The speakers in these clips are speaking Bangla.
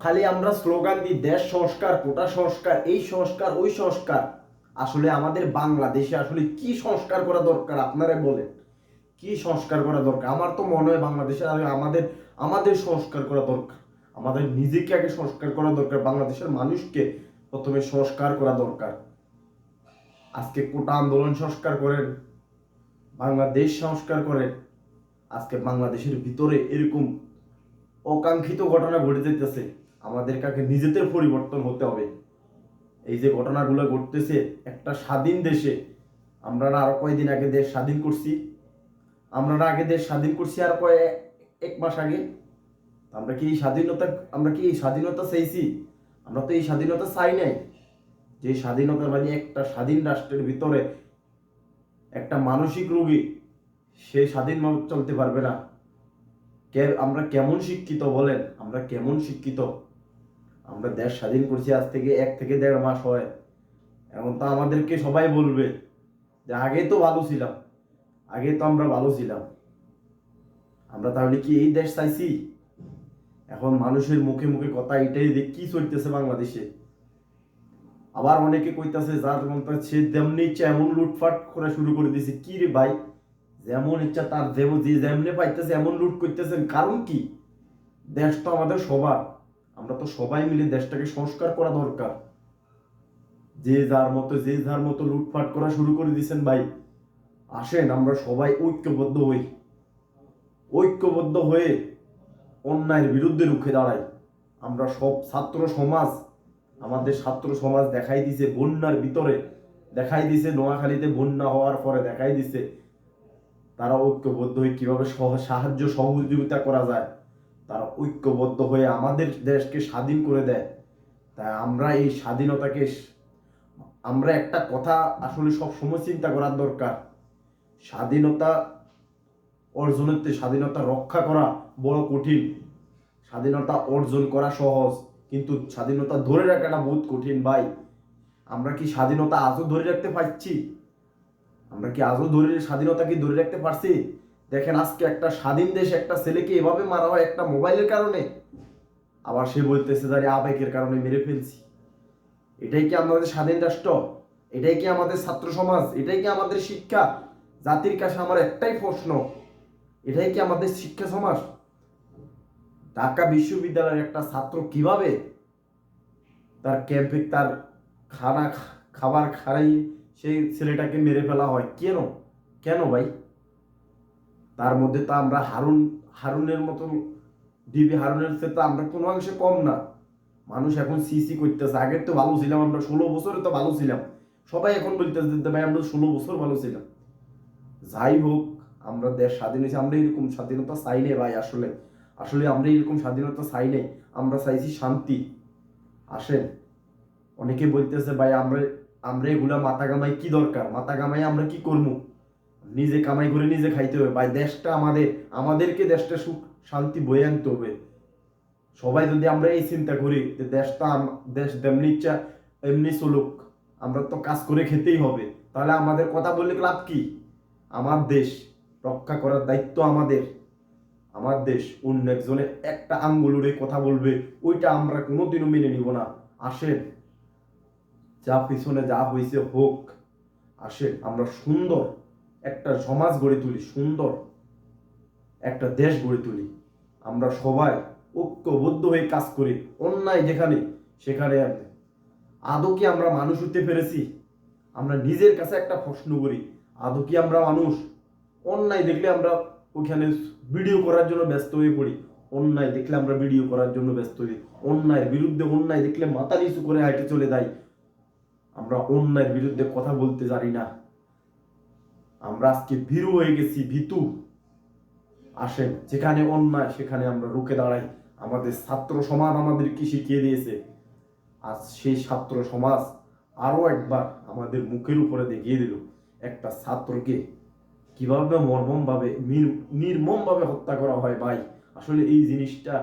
খালি আমরা স্লোগান দিই, দেশ সংস্কার, কোটা সংস্কার, এই সংস্কার, ওই সংস্কার। আসলে আমাদের বাংলাদেশে আসলে কি সংস্কার করা দরকার আপনারা বলেন। কি সংস্কার করা দরকার? আমার তো মনে হয় বাংলাদেশে আমাদের আমাদের সংস্কার করা দরকার। আমাদের নিজেকে আগে সংস্কার করা দরকার, বাংলাদেশের মানুষকে প্রথমে সংস্কার করা দরকার। আজকে কোটা আন্দোলন সংস্কার করেন, বাংলাদেশ সংস্কার করেন, আজকে বাংলাদেশের ভিতরে এরকম অকাঙ্ক্ষিত ঘটনা ঘটে যেতেছে আমাদের কাকে নিজেদের পরিবর্তন হতে হবে। এই যে ঘটনাগুলো ঘটতেছে, একটা স্বাধীন দেশে, আমরা না আরও কয়েকদিন আগে দেশ স্বাধীন করছি, আমরা না আগে দেশ স্বাধীন করছি আর কয়ে এক মাস আগে আমরা কি এই স্বাধীনতা, আমরা কি এই স্বাধীনতা চাইছি? আমরা তো এই স্বাধীনতা চাই নাই। যে স্বাধীনতা মানে একটা স্বাধীন রাষ্ট্রের ভিতরে একটা মানসিক রোগী, সে স্বাধীনভাবে চলতে পারবে না। কে, আমরা কেমন শিক্ষিত বলেন? আমরা কেমন শিক্ষিত? আমরা দেশ স্বাধীন করছি, আজ থেকে এক থেকে দেড় মাস হয়। এখন তো আমাদেরকে সবাই বলবে যে আগে তো ভালো ছিলাম। আগে তো আমরা ভালো ছিলাম। আমরা তাহলে কি এই দেশ চাইছি? এখন মানুষের মুখে মুখে কথা এটাই যে কি চলতেছে বাংলাদেশে। আবার অনেকে কইতাছে যার মন তার সে যেমনি ইচ্ছা এমন লুটপাট করা শুরু করে দিয়েছে কি রে ভাই? যেমন ইচ্ছা তার যেমন যে যেমনি পাইতেছে, এমন লুট করতেছেন। কারণ কি? দেশ তো আমাদের সবার। আমরা তো সবাই মিলে দেশটাকে সংস্কার করা দরকার। যে যার মতো, যে যার মতো লুটপাট করা শুরু করে দিয়েছেন ভাই। আসেন, আমরা সবাই ঐক্যবদ্ধ হই। ঐক্যবদ্ধ হয়ে অন্যায়ের বিরুদ্ধে রুখে দাঁড়াই। আমরা সব ছাত্র সমাজ, আমাদের ছাত্র সমাজ দেখাই দিছে বন্যার ভিতরে। দেখাই দিছে নোয়াখালীতে বন্যা হওয়ার পরে দেখাই দিছে। তারা ঐক্যবদ্ধ হয়ে কীভাবে সাহায্য সহযোগিতা করা যায়। তারা ঐক্যবদ্ধ হয়ে আমাদের দেশকে স্বাধীন করে দেয়। তাই আমরা এই স্বাধীনতাকে আমরা একটা কথা আসলে সব সময় চিন্তা করার দরকার। স্বাধীনতা অর্জনের স্বাধীনতা রক্ষা করা বড় কঠিন। স্বাধীনতা অর্জন করা সহজ, কিন্তু স্বাধীনতা ধরে রাখাটা বহুত কঠিন ভাই। আমরা কি স্বাধীনতা আজও ধরে রাখতে পারছি? আমরা কি আজও ধরে, স্বাধীনতা কি ধরে রাখতে পারছি? দেখেন আজকে একটা স্বাধীন দেশ একটা ছেলেকে এভাবে মারা হয় একটা মোবাইলের কারণে? আবার সে বলতেছে দাঁড়ি আবেগের কারণে মেরে ফেলছি। এটাই কি আমাদের স্বাধীন রাষ্ট্র? এটাই কি আমাদের ছাত্র সমাজ? এটাই কি আমাদের শিক্ষা? জাতির কাছে আমার একটাই প্রশ্ন, এটাই কি আমাদের শিক্ষা সমাজ? ঢাকা বিশ্ববিদ্যালয়ের একটা ছাত্র কীভাবে তার ক্যাম্পে তার খানা, খাবার খাই সেই ছেলেটাকে মেরে ফেলা হয়? কেন? কেন ভাই? তার মধ্যে তো আমরা হারুন, হারুনের মতো ডিবি হারুনের চেয়ে তো আমরা কোনো অংশে কম না। মানুষ এখন সিসি করতেছে। আগের তো ভালো ছিলাম, আমরা ষোলো বছরে তো ভালো ছিলাম। সবাই এখন বলতেছে ভাই, আমরা ষোলো বছর ভালো ছিলাম। যাই হোক, আমরা দেশ স্বাধীন হয়েছি, আমরা এরকম স্বাধীনতা চাই নাই ভাই, আসলে। আসলে আমরা এরকম স্বাধীনতা চাই নাই, আমরা চাইছি শান্তি। আসেন, অনেকে বলতেছে ভাই, আমরা আমরা এগুলা মাথা কামাই কি দরকার? মাথা কামাই আমরা কি করব নিজে কামাই করে নিজে খাইতে হবে। ভাই, দেশটা আমাদের, আমাদেরকে দেশটা সুখ, শান্তি বয়ে আনতে হবে। সবাই যদি আমরা এই চিন্তা করি যে দেশটা দেশ যেমনি ইচ্ছা এমনি চলুক, আমরা তো কাজ করে খেতেই হবে। তাহলে আমাদের কথা বললে লাভ কি? আমার দেশ রক্ষা করার দায়িত্ব আমাদের। আমার দেশ অন্য একজনের একটা আঙ্গুল উড়ে কথা বলবে, ওইটা আমরা কোনোদিনও মেনে নিব না। আসেন, যা পিছনে যা হয়েছে হোক, আসেন, আমরা সুন্দর একটা সমাজ গড়ে তুলি, সুন্দর একটা দেশ গড়ে তুলি। আমরা সবাই ঐক্যবদ্ধ হয়ে কাজ করি, অন্যায় যেখানে, সেখানে আদৌ কি আমরা মানুষ হতে পেরেছি? আমরা নিজের কাছে একটা প্রশ্ন করি, আদৌ কি আমরা মানুষ? অন্যায় দেখলে আমরা ওখানে ভিডিও করার জন্য ব্যস্ত হয়ে পড়ি, অন্যায় দেখলে আমরা ভিডিও করার জন্য ব্যস্ত হই। অন্যায়ের বিরুদ্ধে অন্যায় দেখলে মাথা নিচু করে হাইটে চলে যাই। আমরা অন্যায়ের বিরুদ্ধে কথা বলতে জানি না। আমরা আজকে ভীরু হয়ে গেছি, ভীতু। আসেন, যেখানে অন্যায়, সেখানে আমরা রুখে দাঁড়াই। আমাদের ছাত্র সমাজ আমাদের কি শিখিয়ে দিয়েছে? আজ সেই ছাত্র সমাজ আরও একবার আমাদের মুখের উপরে দেখিয়ে দিল। একটা ছাত্রকে কীভাবে মর্মম ভাবে নির্মম ভাবে হত্যা করা হয় ভাই? আসলে এই জিনিসটা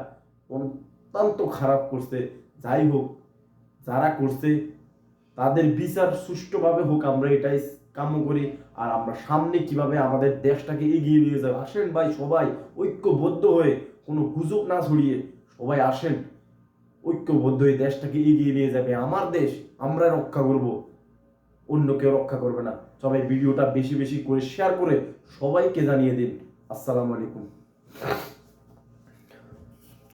অত্যন্ত খারাপ করছে। যাই হোক, যারা করছে, তাদের বিচার সুষ্ঠুভাবে হোক, আমরা এটাই কাম্য করি। আর আমরা সামনে কীভাবে আমাদের দেশটাকে এগিয়ে নিয়ে যাব? আসেন ভাই, সবাই ঐক্যবদ্ধ হয়ে কোনো গুজব না ছড়িয়ে সবাই আসেন। ঐক্যবদ্ধ হয়ে দেশটাকে এগিয়ে নিয়ে যাবে। আমার দেশ, আমরা রক্ষা করব। অন্য কেউ রক্ষা করবে না। সবাই ভিডিওটা বেশি বেশি করে শেয়ার করে সবাইকে জানিয়ে দিন। আসসালামু আলাইকুম।